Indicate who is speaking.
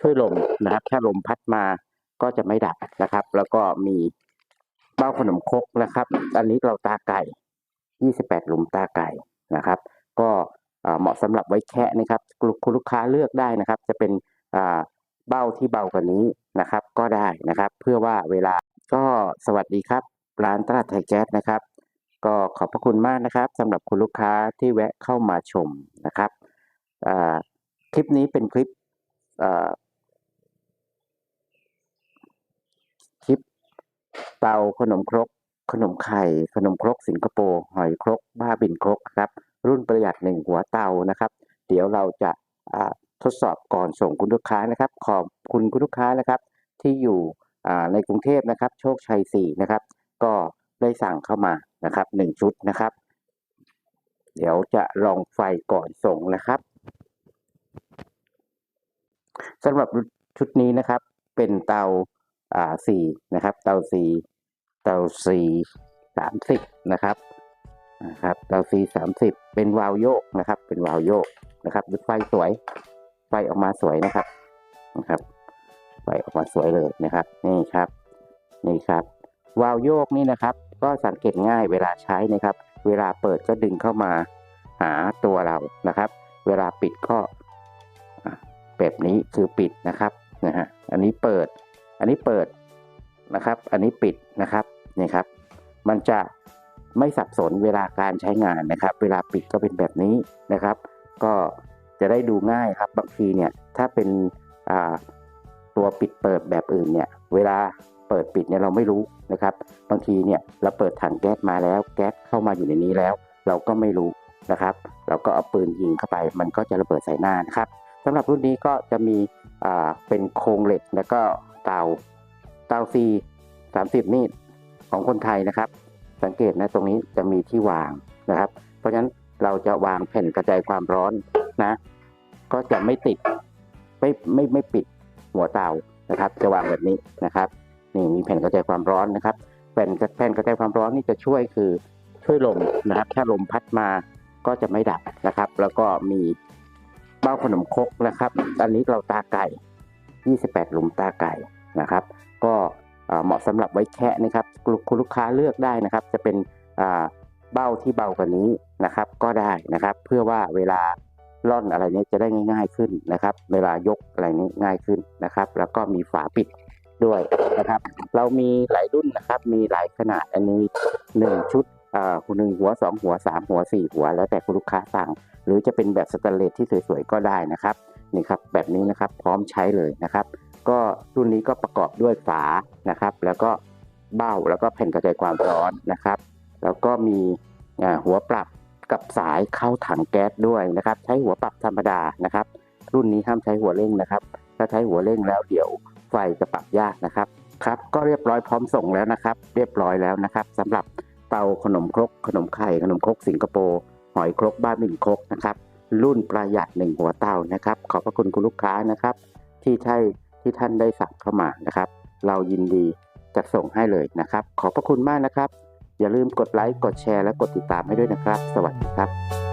Speaker 1: ช่วยลมนะครับถ้าลมพัดมาก็จะไม่ดับนะครับ แล้วก็มีเบ้าขนมครกนะครับ อันนี้เราตาไก่ 28 หลุมตาไก่นะครับ ก็เหมาะสำหรับไว้แคะนะครับคุณลูกค้าเลือกได้นะครับ จะเป็นเบ้าที่เบากว่านี้นะครับ ก็ได้นะครับ เพื่อว่าเวลาก็สวัสดีครับ ร้านตลาดไทยแก๊สนะครับ ก็ขอบพระคุณมากนะครับสำหรับคุณลูกค้าที่แวะเข้ามาชมนะครับคลิปนี้เป็นคลิปอ่าคลิป เตาขนมครก ขนมไข่ ขนมครกสิงคโปร์หอยครก บ้าบินครกครับ รุ่นประหยัดหนึ่งหัวเตานะครับ เดี๋ยวเราจะทดสอบก่อนส่งคุณลูกค้านะครับ ขอบคุณคุณลูกค้านะครับ ที่อยู่ในกรุงเทพนะครับ โชคชัยสี่นะครับ ก็ได้สั่งเข้ามานะครับหนึ่งชุดนะครับ เดี๋ยวจะลองไฟก่อนส่งนะครับสำหรับชุดนี้นะครับ เป็นเตา อ่าสี่นะครับ เตาสี่เตาสี่สามสิบนะครับนะครับเตาสี่สามสิบเป็นวาล์วโยกนะครับ เป็นวาล์วโยกนะครับไฟสวย ไฟออกมาสวยนะครับนะครับไฟออกมาสวยเลยนะครับ นี่ครับนี่ครับ วาล์วโยกนี่นะครับ ก็สังเกตง่ายเวลาใช้นะครับ เวลาเปิดก็ดึงเข้ามาหาตัวเรานะครับ เวลาปิดก็แบบนี้คือปิดนะครับนะฮะอันนี้เปิด อันนี้เปิดนะครับ อันนี้ปิดนะครับนี่ครับ มันจะไม่สับสนเวลาการใช้งานนะครับ เวลาปิดก็เป็นแบบนี้นะครับ ก็จะได้ดูง่ายครับบางทีเนี่ยถ้าเป็นตัวปิดเปิดแบบอื่นเนี่ยเวลาเปิดปิดเนี่ยเราไม่รู้นะครับ บางทีเนี่ยเราเปิดถังแก๊สมาแล้วแก๊สเข้ามาอยู่ในนี้แล้ว เราก็ไม่รู้นะครับ เราก็เอาปืนยิงเข้าไป มันก็จะระเบิดใส่หน้านะครับสำหรับรุ่นนี้ก็จะมีเป็นโครงเหล็กแล้วก็ เตา เตาซีสามสิบนี่ของคนไทยนะครับ สังเกตนะตรงนี้จะมีที่วางนะครับ เพราะฉะนั้นเราจะวางแผ่นกระจายความร้อนนะ ก็จะไม่ติดไม่ไม่ไม่ปิดหัวเตานะครับ จะวางแบบนี้นะครับนี่มีแผ่นกระจายความร้อนนะครับ แผ่นแผ่นกระจายความร้อนนี่จะช่วยคือช่วยลมนะครับ ถ้าลมพัดมาก็จะไม่ดับนะครับ แล้วก็มีเบ้าขนมครกนะครับ อันนี้เราตาไก่ 28 หลุมตาไก่ นะครับ ก็เหมาะสำหรับไว้แคะนะครับคุณคุณลูกค้าเลือกได้นะครับ จะเป็นเบ้าที่เบากว่านี้นะครับ ก็ได้นะครับ เพื่อว่าเวลาล่อนอะไรนี้จะได้ง่าย ๆขึ้นนะครับ เวลายกอะไรนี้ง่ายขึ้นนะครับ แล้วก็มีฝาปิดด้วยนะครับ เรามีหลายรุ่นนะครับ มีหลายขนาดอันนี้หนึ่งชุดอ่าหนึ่งหัวสองหัวสามหัวสี่หัว แล้วแต่คุณลูกค้าสั่ง หรือจะเป็นแบบสแตนเลสที่สวยๆก็ได้นะครับนี่ครับแบบนี้นะครับพร้อมใช้เลยนะครับ ก็รุ่นนี้ก็ประกอบด้วยฝานะครับ แล้วก็เบ้าแล้วก็แผ่นกระจายความร้อนนะครับ แล้วก็มีหัวปรับกับสายเข้าถังแก๊สด้วยนะครับ ใช้หัวปรับธรรมดานะครับ รุ่นนี้ห้ามใช้หัวเร่งนะครับ ถ้าใช้หัวเร่งแล้วเดี๋ยวไฟจะปรับยากนะครับครับ ก็เรียบร้อยพร้อมส่งแล้วนะครับ เรียบร้อยแล้วนะครับสำหรับเตาขนมครก ขนมไข่ ขนมครกสิงคโปร์หอยครกบ้านหมิ่นครกนะครับ รุ่นประหยัดหนึ่งหัวเตานะครับ ขอบพระคุณคุณลูกค้านะครับ ที่ใช่ ที่ท่านได้สั่งเข้ามานะครับ เรายินดีจะส่งให้เลยนะครับ ขอบพระคุณมากนะครับ อย่าลืมกดไลค์กดแชร์และกดติดตามให้ด้วยนะครับ สวัสดีครับ